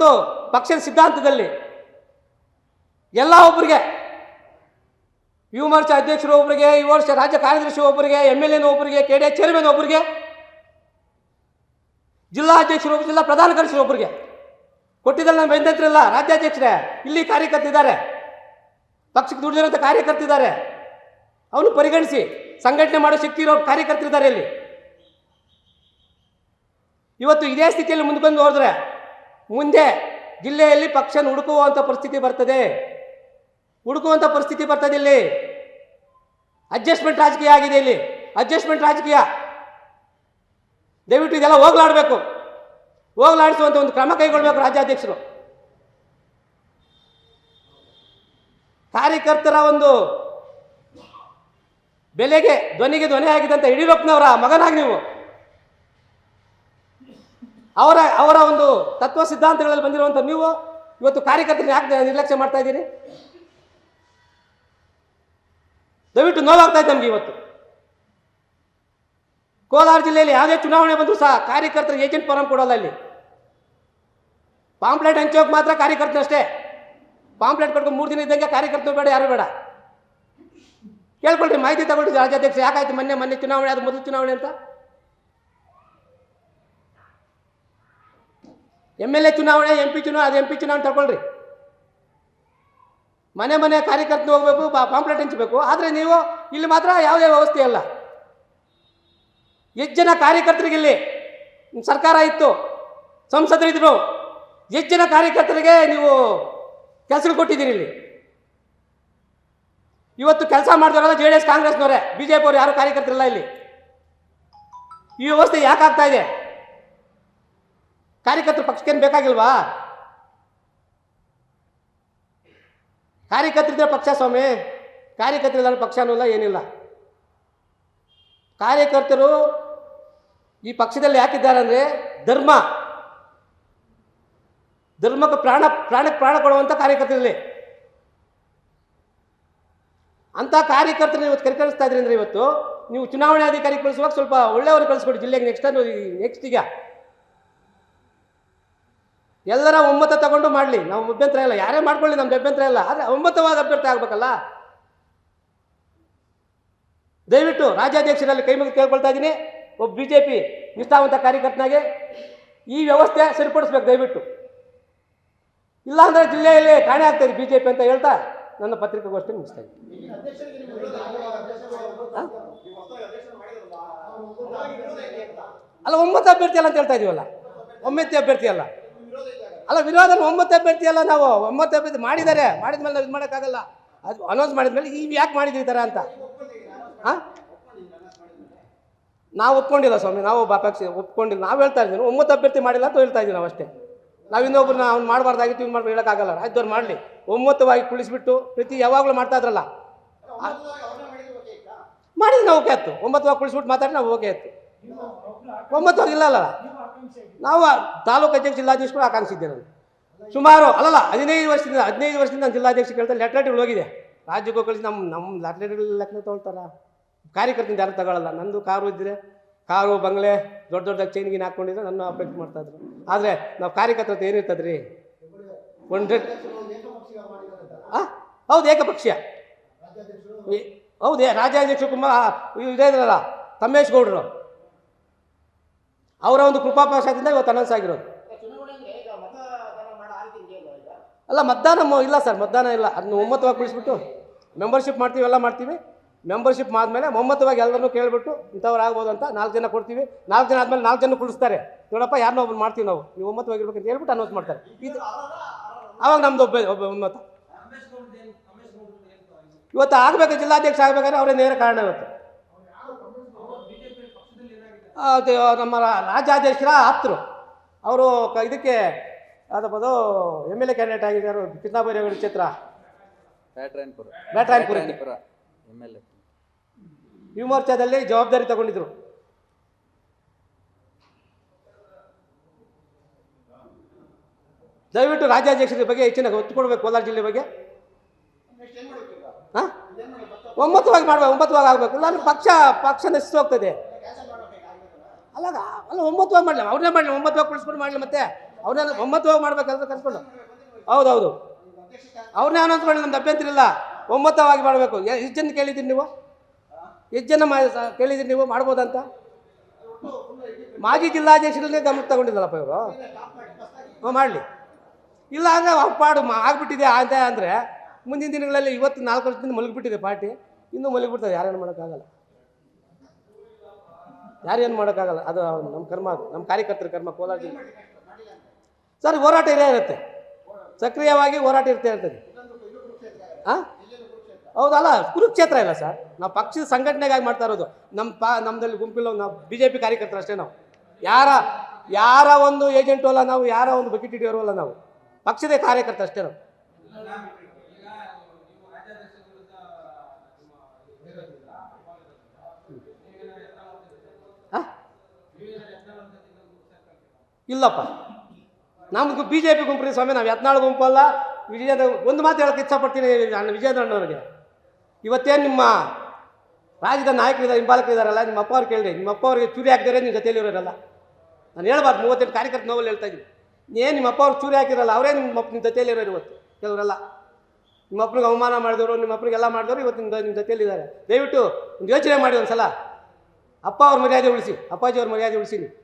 ಇವತ್ತು ಪಕ್ಷದ ಸಿದ್ಧಾಂತದಲ್ಲಿ ಎಲ್ಲ ಒಬ್ಬರಿಗೆ, ಯುವ ಮೋರ್ಚಾ ಅಧ್ಯಕ್ಷರು ಒಬ್ಬರಿಗೆ, ಈ ವರ್ಷ ರಾಜ್ಯ ಕಾರ್ಯದರ್ಶಿ ಒಬ್ಬರಿಗೆ ಎಂ ಎಲ್ ಎನ ಒಬ್ಬರಿಗೆ, ಕೆ ಡಿ ಎಚ್ ಚೇರ್ಮನ್ ಒಬ್ಬರಿಗೆ, ಜಿಲ್ಲಾ ಅಧ್ಯಕ್ಷರು ಜಿಲ್ಲಾ ಪ್ರಧಾನ ಕಾರ್ಯದರ್ಶಿ ಒಬ್ಬರಿಗೆ ಕೊಟ್ಟಿದ್ದಲ್ಲಿ ನಮ್ಮ ಬೆಂದಂತ್ರಿಲ್ಲ ರಾಜ್ಯಾಧ್ಯಕ್ಷರೇ, ಇಲ್ಲಿ ಕಾರ್ಯಕರ್ತಿದ್ದಾರೆ ಪಕ್ಷಕ್ಕೆ ದುಡಿದಿರೋಂಥ ಕಾರ್ಯಕರ್ತಿದ್ದಾರೆ ಅವನು ಪರಿಗಣಿಸಿ, ಸಂಘಟನೆ ಮಾಡೋ ಶಕ್ತಿ ಇರೋ ಕಾರ್ಯಕರ್ತರಿದ್ದಾರೆ ಇಲ್ಲಿ. ಇವತ್ತು ಇದೇ ಸ್ಥಿತಿಯಲ್ಲಿ ಮುಂದೆ ಬಂದು ಹೋದ್ರೆ ಮುಂದೆ ಜಿಲ್ಲೆಯಲ್ಲಿ ಪಕ್ಷನ ಹುಡುಕುವಂಥ ಪರಿಸ್ಥಿತಿ ಬರ್ತದೆ. ಹುಡುಕುವಂಥ ಪರಿಸ್ಥಿತಿ ಬರ್ತದೆ ಇಲ್ಲಿ. ಅಡ್ಜಸ್ಟ್ಮೆಂಟ್ ರಾಜಕೀಯ ಆಗಿದೆ ಇಲ್ಲಿ. ಅಡ್ಜಸ್ಟ್ಮೆಂಟ್ ರಾಜಕೀಯ. ದಯವಿಟ್ಟು ಇದೆಲ್ಲ ಹೋಗ್ಲಾಡ್ಬೇಕು. ಹೋಗ್ಲಾಡಿಸುವಂಥ ಒಂದು ಕ್ರಮ ಕೈಗೊಳ್ಬೇಕು ರಾಜ್ಯಾಧ್ಯಕ್ಷರು. ಕಾರ್ಯಕರ್ತರ ಒಂದು ಬೆಲೆಗೆ ಧ್ವನಿಗೆ ಧ್ವನಿ ಆಗಿದ್ದಂಥ ಯಡಿಯೂರಪ್ಪನವರ ಮಗನಾಗಿ ನೀವು. ಅವರ ಅವರ ಒಂದು ತತ್ವ ಸಿದ್ಧಾಂತಗಳಲ್ಲಿ ಬಂದಿರುವಂಥ ನೀವು? ಇವತ್ತು ಕಾರ್ಯಕರ್ತರನ್ನ ಯಾಕೆ ನಿರ್ಲಕ್ಷ್ಯ ಮಾಡ್ತಾ ಇದ್ದೀರಿ? ದಯವಿಟ್ಟು ನೋವಾಗ್ತಾ ಇದೆ ನಮಗೆ ಇವತ್ತು. ಕೋಲಾರ ಜಿಲ್ಲೆಯಲ್ಲಿ ಯಾವುದೇ ಚುನಾವಣೆ ಬಂದರೂ ಸಹ ಕಾರ್ಯಕರ್ತರಿಗೆ ಏಜೆಂಟ್ ಫಾರಂ ಕೊಡೋಲ್ಲ ಇಲ್ಲಿ. ಪಾಂಪ್ಲೆಟ್ ಹಂಚೋಕೆ ಮಾತ್ರ ಕಾರ್ಯಕರ್ತನಷ್ಟೇ ಪಾಂಪ್ಲೆಟ್ ಕಟ್ಕೊಂಡು ಮೂರು ದಿನ ಇದ್ದಂಗೆ ಕಾರ್ಯಕರ್ತರು ಬೇಡ, ಯಾರು ಬೇಡ. ಕೇಳ್ಕೊಳ್ರಿ, ಮಾಹಿತಿ ತಗೊಳ್ರಿ ರಾಜ್ಯಾಧ್ಯಕ್ಷ. ಯಾಕಾಯ್ತು ಮೊನ್ನೆ ಮೊನ್ನೆ ಚುನಾವಣೆ, ಅದು ಮೊದಲು ಚುನಾವಣೆ ಅಂತ? ಎಂ ಎಲ್ ಎ ಚುನಾವಣೆ ಎಂ ಪಿ ಚುನಾವಣೆ, ಅದು ಎಂ ಪಿ ಚುನಾವಣೆ ತಗೊಳ್ರಿ ಮನೆ ಮನೆ ಕಾರ್ಯಕರ್ತನ ಹೋಗ್ಬೇಕು ಪಾಂಪ್ಲೆಟ್ ಹಂಚಬೇಕು. ಆದರೆ ನೀವು ಇಲ್ಲಿ ಮಾತ್ರ ಯಾವುದೇ ವ್ಯವಸ್ಥೆ ಇಲ್ಲ. ಎಷ್ಟು ಜನ ಕಾರ್ಯಕರ್ತರಿಗೆ ಇಲ್ಲಿ ಸರ್ಕಾರ ಇತ್ತು ಸಂಸದರಿದ್ರು ಎಷ್ಟು ಜನ ಕಾರ್ಯಕರ್ತರಿಗೆ ನೀವು ಕೆಲಸ ಕೊಟ್ಟಿದ್ದೀರಿ ಇಲ್ಲಿ? ಇವತ್ತು ಕೆಲಸ ಮಾಡಿದವರೆಲ್ಲ ಜೆ ಡಿ ಎಸ್ ಕಾಂಗ್ರೆಸ್ನವರೇ ಬಿ ಜೆ ಪಿ ಅವರು ಯಾರು ಕಾರ್ಯಕರ್ತರಿಲ್ಲ ಇಲ್ಲಿ? ಈ ವ್ಯವಸ್ಥೆ ಯಾಕಾಗ್ತಾ ಇದೆ? ಕಾರ್ಯಕರ್ತರು ಪಕ್ಷಕ್ಕೇನು ಬೇಕಾಗಿಲ್ವಾ? ಕಾರ್ಯಕರ್ತರಿದ್ರೆ ಪಕ್ಷ ಸ್ವಾಮಿ ಕಾರ್ಯಕರ್ತರಿಲ್ಲ ಪಕ್ಷನೂ ಇಲ್ಲ ಏನಿಲ್ಲ. ಕಾರ್ಯಕರ್ತರು ಈ ಪಕ್ಷದಲ್ಲಿ ಯಾಕಿದ್ದಾರೆ ಅಂದರೆ ಧರ್ಮ. ಧರ್ಮಕ್ಕೆ ಪ್ರಾಣ ಪ್ರಾಣಕ್ಕೆ ಪ್ರಾಣ ಕೊಡುವಂಥ ಕಾರ್ಯಕರ್ತರಲ್ಲಿ. ಅಂಥ ಕಾರ್ಯಕರ್ತರು ಇವತ್ತು ಕರಿಕಳಿಸ್ತಾ ಇದ್ರಿ ಅಂದ್ರೆ ಇವತ್ತು ನೀವು ಚುನಾವಣೆ ಅಧಿಕಾರಿ ಕಳಿಸುವಾಗ ಸ್ವಲ್ಪ ಒಳ್ಳೆಯವರು ಕಳಿಸ್ಕೊಡಿ ಜಿಲ್ಲೆಗೆ ನೆಕ್ಸ್ಟ್ ನೆಕ್ಸ್ಟ್ ಈಗ. ಎಲ್ಲರ ಒಮ್ಮತ ತಗೊಂಡು ಮಾಡಲಿ. ನಾವು ಅಭ್ಯಂತರ ಇಲ್ಲ. ಯಾರೇ ಮಾಡ್ಕೊಳ್ಳಿ, ನಮ್ದು ಅಭ್ಯಂತರ ಇಲ್ಲ. ಆದರೆ ಒಮ್ಮತವಾದ ಅಭ್ಯರ್ಥಿ ಆಗ್ಬೇಕಲ್ಲ? ದಯವಿಟ್ಟು ರಾಜ್ಯಾಧ್ಯಕ್ಷರಲ್ಲಿ ಕೈ ಮುಗಿದು ಕೇಳ್ಕೊಳ್ತಾ ಇದ್ದೀನಿ. ಒಬ್ಬ ಬಿ ಜೆ ಪಿ ನಿಷ್ಠಾವಂತ ಕಾರ್ಯಕರ್ತನಾಗೆ ಈ ವ್ಯವಸ್ಥೆ ಸರಿಪಡಿಸ್ಬೇಕು ದಯವಿಟ್ಟು. ಇಲ್ಲಾಂದ್ರೆ ಜಿಲ್ಲೆಯಲ್ಲಿ ಕಾಣೆ ಆಗ್ತದೆ ಬಿ ಜೆ ಪಿ ಅಂತ ಹೇಳ್ತಾ ನನ್ನ ಪತ್ರಿಕಾಗೋಷ್ಠಿ ಮುಗಿಸ್ತಾ ಇದ್ದೀನಿ? ಅಲ್ಲ, ಒಮ್ಮತ ಅಭ್ಯರ್ಥಿ ಅಲ್ಲ ಅಂತ ಹೇಳ್ತಾ ಇದೀವಲ್ಲ? ಒಮ್ಮೆತ್ತಿ ಅಭ್ಯರ್ಥಿ ಅಲ್ಲ. ಅಲ್ಲ ವಿರೋಧ ಒಂಬತ್ತು ಅಭ್ಯರ್ಥಿ ಅಲ್ಲ ನಾವು. ಒಂಬತ್ತು ಅಭ್ಯರ್ಥಿ ಮಾಡಿದ್ದಾರೆ. ಮಾಡಿದ್ಮೇಲೆ ನಾವು ಇದು ಮಾಡೋಕ್ಕಾಗಲ್ಲ. ಅದು ಅನೌನ್ಸ್ ಮಾಡಿದ್ಮೇಲೆ ಈಗ ಯಾಕೆ ಮಾಡಿದ್ರಿ ಥರ ಅಂತ? ಹಾಂ? ನಾವು ಒಪ್ಕೊಂಡಿಲ್ಲ ಸ್ವಾಮಿ ನಾವು ಬಾಪಕ್ಷ ಒಪ್ಕೊಂಡಿಲ್ಲ. ನಾವು ಹೇಳ್ತಾ ಇದ್ದೀವಿ ಒಂಬತ್ತು ಅಭ್ಯರ್ಥಿ ಮಾಡಿಲ್ಲ ಅಂತ ಹೇಳ್ತಾ ಇದ್ದೀವಿ ನಾವು ಅಷ್ಟೇ. ನಾವು ಇನ್ನೊಬ್ಬರನ್ನ ಅವ್ನು ಮಾಡಬಾರ್ದಾಗಿತ್ತು ಇವ್ನು ಮಾಡ್ಬೇಕು ಹೇಳೋಕ್ಕಾಗಲ್ಲ. ಅವ್ರು ಮಾಡಲಿ. ಒಮ್ಮತವಾಗಿ ಕುಳಿಸ್ಬಿಟ್ಟು ಪ್ರತಿ ಯಾವಾಗಲೂ ಮಾಡ್ತಾ ಇದ್ರಲ್ಲ. ಮಾಡಿದ್ರೆ ನಾವು ಓಕೆ ಆಯ್ತು. ಒಂಬತ್ತುವಾಗ ಕುಳಿಸ್ಬಿಟ್ಟು ಮಾತಾಡಿ ನಾವು ಓಕೆ ಆಯ್ತು. ಒಂಬತ್ತುವಾಗ ಇಲ್ಲ ಅಲ್ಲ? ನಾವು ತಾಲೂಕು ಅಧ್ಯಕ್ಷ ಜಿಲ್ಲಾಧ್ಯಕ್ಷರು ಆಕಾಂಕ್ಷಿದ್ದೆ ನಾನು. ಸುಮಾರು ಅಲ್ಲಲ್ಲ, ಹದಿನೈದು ವರ್ಷದಿಂದ ಹದಿನೈದು ವರ್ಷದಿಂದ ನಾನು ಜಿಲ್ಲಾಧ್ಯಕ್ಷ ಕೇಳ್ತಾ ಲೆಟ್ರೇಟ್ಗಳು ಹೋಗಿದೆ. ರಾಜ್ಯಕ್ಕೂ ಕಳಿಸಿ ನಮ್ಮ ನಮ್ಮ ಲೆಟ್ರೇಟ್ಗಳು ಲೆಕ್ಕ ತೊಗೊಳ್ತಾರ? ಕಾರ್ಯಕರ್ತನಿಂದ ಯಾರು ತಗೊಳ್ಳಲ್ಲ ನಂದು ಕಾರು ಇದ್ದರೆ ಕಾರು, ಬಂಗ್ಲೆ, ದೊಡ್ಡ ದೊಡ್ಡ ಚೈನ್ಗಿನ ಹಾಕ್ಕೊಂಡಿದ್ರೆ ನನ್ನ ಅಪೇಕ್ಷೆ ಮಾಡ್ತಾಯಿದ್ರು ಆದರೆ ನಾವು ಕಾರ್ಯಕರ್ತರ ಏನಿರ್ತದೆ ರೀ ಒಂದು ಆ? ಹೌದು, ಏಕಪಕ್ಷೀಯ. ಹೌದೇ ರಾಜ್ಯಾಧ್ಯಕ್ಷ ಕುಮಾರ್ ಇದೇ ಇದ್ರಲ್ಲ, ತಮ್ಮೇಶ್ ಗೌಡರು. ಅವರ ಒಂದು ಕೃಪಾಪಾಶದಿಂದ ಇವತ್ತು ಅನೌನ್ಸ್ ಆಗಿರೋದು ಅಲ್ಲ ಮತದಾನ ಇಲ್ಲ ಸರ್ ಮತದಾನ ಇಲ್ಲ. ಅದನ್ನ ಒಮ್ಮತವಾಗಿ ಕುಳಿಸ್ಬಿಟ್ಟು ಮೆಂಬರ್ಶಿಪ್ ಮಾಡ್ತೀವಿ ಎಲ್ಲ ಮಾಡ್ತೀವಿ. ಮೆಂಬರ್ಶಿಪ್ ಆದಮೇಲೆ ಒಮ್ಮತವಾಗಿ ಎಲ್ಲರನ್ನೂ ಕೇಳಿಬಿಟ್ಟು ಇಂಥವ್ರು ಆಗ್ಬೋದು ಅಂತ ನಾಲ್ಕು ಜನ ಕೊಡ್ತೀವಿ. ನಾಲ್ಕು ಜನ ಆದಮೇಲೆ ನಾಲ್ಕು ಜನ ಕುಳಿಸ್ತಾರೆ. ನೋಡಪ್ಪ ಯಾರನ್ನೋ ಒಬ್ಬರು ಮಾಡ್ತೀವಿ ನಾವು? ನೀವು ಒಮ್ಮತವಾಗಿರ್ಬೇಕು ಅಂತ ಹೇಳ್ಬಿಟ್ಟು ಅನೌನ್ಸ್ ಮಾಡ್ತಾರೆ. ಇದು ಆವಾಗ ನಮ್ದು ಒಬ್ಬ ಒಬ್ಬ ಒಮ್ಮತ ಇವತ್ತು ಆಗಬೇಕು ಜಿಲ್ಲಾಧ್ಯಕ್ಷ ಆಗಬೇಕಾದ್ರೆ ಅವರೇ ನೇರ ಕಾರಣ ಇವತ್ತು. ಅದು ನಮ್ಮ ರಾಜ್ಯಾಧ್ಯಕ್ಷರ ಆಪ್ತರು ಅವರು ಕ ಇದಕ್ಕೆ ಅದಪ್ಪದು ಎಂ ಎಲ್ ಎ ಕ್ಯಾಂಡಿಡೇಟ್ ಆಗಿದ್ದಾರೆ ಕೃಷ್ಣಾಬೈರೇಗೌಡ ಕ್ಷೇತ್ರ. ಬ್ಯಾಟ್ರಾಯನ್ಪುರ ಎಂ ಎಲ್ ಎ ಯುವ ಮೋರ್ಚಾದಲ್ಲಿ ಜವಾಬ್ದಾರಿ ತಗೊಂಡಿದ್ರು. ದಯವಿಟ್ಟು ರಾಜ್ಯಾಧ್ಯಕ್ಷರ ಬಗ್ಗೆ ಹೆಚ್ಚಿನ ಒತ್ತು ಕೊಡಬೇಕು ಕೋಲಾರ ಜಿಲ್ಲೆ ಬಗ್ಗೆ. ಹಾಂ? ಒಮ್ಮತವಾಗಿ ಮಾಡ್ಬೇಕು ಒಮ್ಮತವಾಗಿ ಆಗಬೇಕು. ನಾನು ಪಕ್ಷ ಪಕ್ಷ ನಶಿಸಿ ಅಲ್ಲ ಅಲ್ಲ ಹೋಗಿ ಮಾಡಲಿ ಅವ್ರನ್ನೇ ಮಾಡಲಿ ಒಂಬತ್ತವಾಗಿ ಕುಳಿಸ್ಕೊಂಡು ಮಾಡಲಿ ಮತ್ತೆ? ಅವ್ರನ್ನ ಒಮ್ಮತವಾಗಿ ಮಾಡ್ಬೇಕಂತ ಕರ್ಕೊಂಡು ಹೌದೌದು. ಅವ್ರನ್ನೇ ಅನೌನ್ಸ್ ಮಾಡಿ ನಮ್ದು ಅಭ್ಯಂತರ ಇಲ್ಲ. ಒಂಬತ್ತವಾಗಿ ಮಾಡಬೇಕು. ಎಷ್ಟು ಜನ ಕೇಳಿದ್ದೀರಿ ನೀವು? ಎಷ್ಟು ಜನ ಮಾ ಕೇಳಿದ್ದೀರಿ ನೀವು? ಮಾಡ್ಬೋದಂತ? ಮಾಜಿ ಜಿಲ್ಲಾಧ್ಯಕ್ಷರನ್ನೇ ಗಮನ ತಗೊಂಡಿದ್ದಲ್ಲಪ್ಪ ಇವರು? ಹ್ಞೂ ಮಾಡಲಿ. ಇಲ್ಲ ಅಂದರೆ ಪಾಡು ಮಾ, ಆಗ್ಬಿಟ್ಟಿದೆ ಅಂತ ಅಂದರೆ ಮುಂದಿನ ದಿನಗಳಲ್ಲಿ ಇವತ್ತು ನಾಲ್ಕು ವರ್ಷದಿಂದ ಮಲಗಿಬಿಟ್ಟಿದೆ ಪಾರ್ಟಿ. ಇನ್ನೂ ಮಲಗಿಬಿಡ್ತದೆ ಯಾರೇನು ಮಾಡೋಕ್ಕಾಗಲ್ಲ. ಯಾರೇನು ಮಾಡೋಕ್ಕಾಗಲ್ಲ. ಅದು ನಮ್ಮ ಕರ್ಮ ನಮ್ಮ ಕಾರ್ಯಕರ್ತರ ಕರ್ಮ ಕೋಲಾರ ಜಿಲ್ಲೆ ಸರ್, ಹೋರಾಟ ಇರೇ ಇರುತ್ತೆ. ಸಕ್ರಿಯವಾಗಿ ಹೋರಾಟ ಇರ್ತೇ ಇರ್ತದೆ. ಹಾಂ ಹೌದಲ್ಲ, ಕುರುಕ್ಷೇತ್ರ ಇಲ್ಲ ಸರ್. ನಾವು ಪಕ್ಷದ ಸಂಘಟನೆಗಾಗಿ ಮಾಡ್ತಾ ಇರೋದು. ನಮ್ಮ ಪಾ ನಮ್ಮದಲ್ಲಿ ಗುಂಪಿಲ್ಲ ನಾವು ಬಿ ಜೆ ಪಿ ಕಾರ್ಯಕರ್ತರು ಅಷ್ಟೇ ನಾವು. ಯಾರ ಯಾರ ಒಂದು ಏಜೆಂಟು ಅಲ್ಲ ನಾವು, ಯಾರ ಒಂದು ಬಕೆಟ್ ಅಲ್ಲ ನಾವು. ಪಕ್ಷದ ಕಾರ್ಯಕರ್ತ ಅಷ್ಟೇ ನಾವು. ಇಲ್ಲಪ್ಪ. ನಮ್ಗೆ ಬಿ ಜೆ ಪಿ ಗುಂಪು ಸ್ವಾಮಿ, ನಾವು ಯತ್ನಾಳ್ ಗುಂಪಲ್ಲ ವಿಜಯದ ಒಂದು ಮಾತು ಹೇಳಕ್ಕೆ ಇಚ್ಛಪಡ್ತೀನಿ ನಾನು ವಿಜಯದಣ್ಣವ್ರಿಗೆ ಇವತ್ತೇನು ನಿಮ್ಮ ರಾಜ್ಯದ ನಾಯಕರಿದ್ದಾರೆ, ಹಿಂಬಾಲಕರಿದ್ದಾರಲ್ಲ, ನಿಮ್ಮ ಅಪ್ಪ ಅವ್ರು ಕೇಳಿದೆ ನಿಮ್ಮ ಅಪ್ಪ ಅವ್ರಿಗೆ ಚೂರಿ ಹಾಕಿದರೆ ನಿಮ್ಮ ಜೊತೆಯಲ್ಲಿ ಇರೋರಲ್ಲ. ನಾನು ಹೇಳ್ಬಾರ್ದು ಮೂವತ್ತೆಂಟು ಕಾರ್ಯಕರ್ತ ನೋವಲ್ಲಿ ಹೇಳ್ತಾ ಇದ್ದೀನಿ ಏನು ನಿಮ್ಮ ಅಪ್ಪ ಅವ್ರು ಚೂರಿ ಹಾಕಿರಲ್ಲ ಅವರೇ ನಿಮ್ಮ ನಿಮ್ಮ ಜೊತೆಯಲ್ಲಿ ಇರೋರು ಇವತ್ತು, ಕೆಲವರೆಲ್ಲ. ನಿಮ್ಮ ಅಪ್ಪನಿಗೆ ಅವಮಾನ ಮಾಡಿದವರು, ನಿಮ್ಮ ಅಪ್ಪನಿಗೆಲ್ಲ ಮಾಡಿದವರು ಇವತ್ತು ನಿಮ್ಮ ನಿಮ್ಮ ಜೊತೆಯಲ್ಲಿದ್ದಾರೆ ದಯವಿಟ್ಟು ಒಂದು ಯೋಚನೆ ಮಾಡಿ ಒಂದು ಸಲ ಅಪ್ಪ ಅವ್ರ ಮರ್ಯಾದೆ ಉಳಿಸಿ, ಅಪ್ಪಾಜಿ ಅವ್ರ ಮರ್ಯಾದೆ ಉಳಿಸಿ. ನೀವು